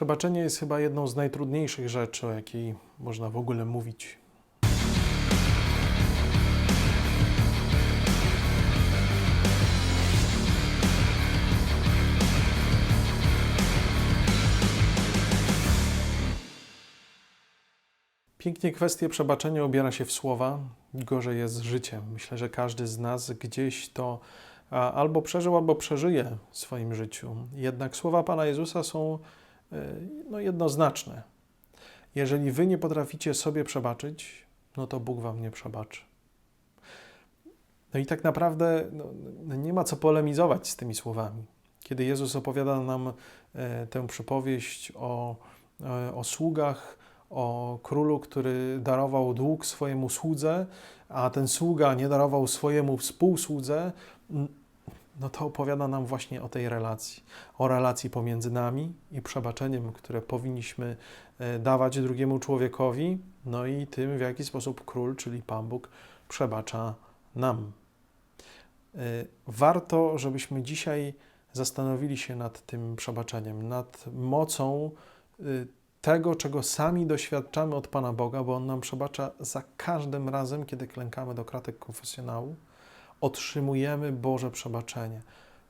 Przebaczenie jest chyba jedną z najtrudniejszych rzeczy, o jakiej można w ogóle mówić. Pięknie kwestię przebaczenia obiera się w słowa, gorzej jest z życiem. Myślę, że każdy z nas gdzieś to albo przeżył, albo przeżyje w swoim życiu. Jednak słowa Pana Jezusa są no, jednoznaczne. Jeżeli wy nie potraficie sobie przebaczyć, no to Bóg wam nie przebaczy. No i tak naprawdę no, no nie ma co polemizować z tymi słowami. Kiedy Jezus opowiada nam e, tę przypowieść o, e, o sługach, o królu, który darował dług swojemu słudze, a ten sługa nie darował swojemu współsłudze, no to opowiada nam właśnie o tej relacji. O relacji pomiędzy nami i przebaczeniem, które powinniśmy e, dawać drugiemu człowiekowi, no i tym, w jaki sposób król, czyli Pan Bóg, przebacza nam. E, Warto, żebyśmy dzisiaj zastanowili się nad tym przebaczeniem, nad mocą y, tego, czego sami doświadczamy od Pana Boga, bo On nam przebacza za każdym razem, kiedy klękamy do kratek konfesjonału, otrzymujemy Boże przebaczenie,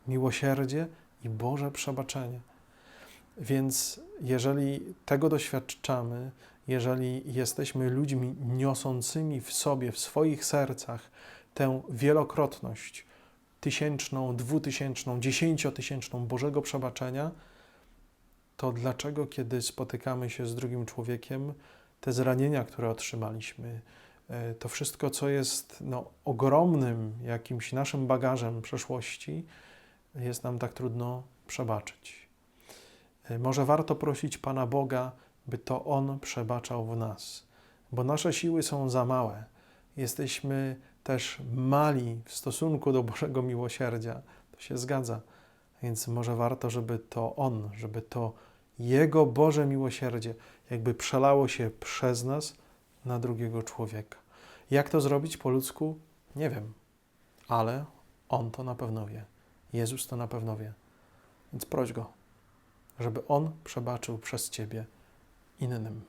miłosierdzie i Boże przebaczenie. Więc jeżeli tego doświadczamy, jeżeli jesteśmy ludźmi niosącymi w sobie, w swoich sercach tę wielokrotność tysięczną, dwutysięczną, dziesięciotysięczną Bożego przebaczenia, to dlaczego, kiedy spotykamy się z drugim człowiekiem, te zranienia, które otrzymaliśmy, to wszystko, co jest no, ogromnym jakimś naszym bagażem przeszłości, jest nam tak trudno przebaczyć. E, Może warto prosić Pana Boga, by to On przebaczał w nas, bo nasze siły są za małe. Jesteśmy też mali w stosunku do Bożego miłosierdzia. To się zgadza. Więc może warto, żeby to On, żeby to Jego Boże miłosierdzie jakby przelało się przez nas na drugiego człowieka. Jak to zrobić po ludzku? Nie wiem, ale On to na pewno wie. Jezus to na pewno wie. Więc proś Go, żeby On przebaczył przez Ciebie innym.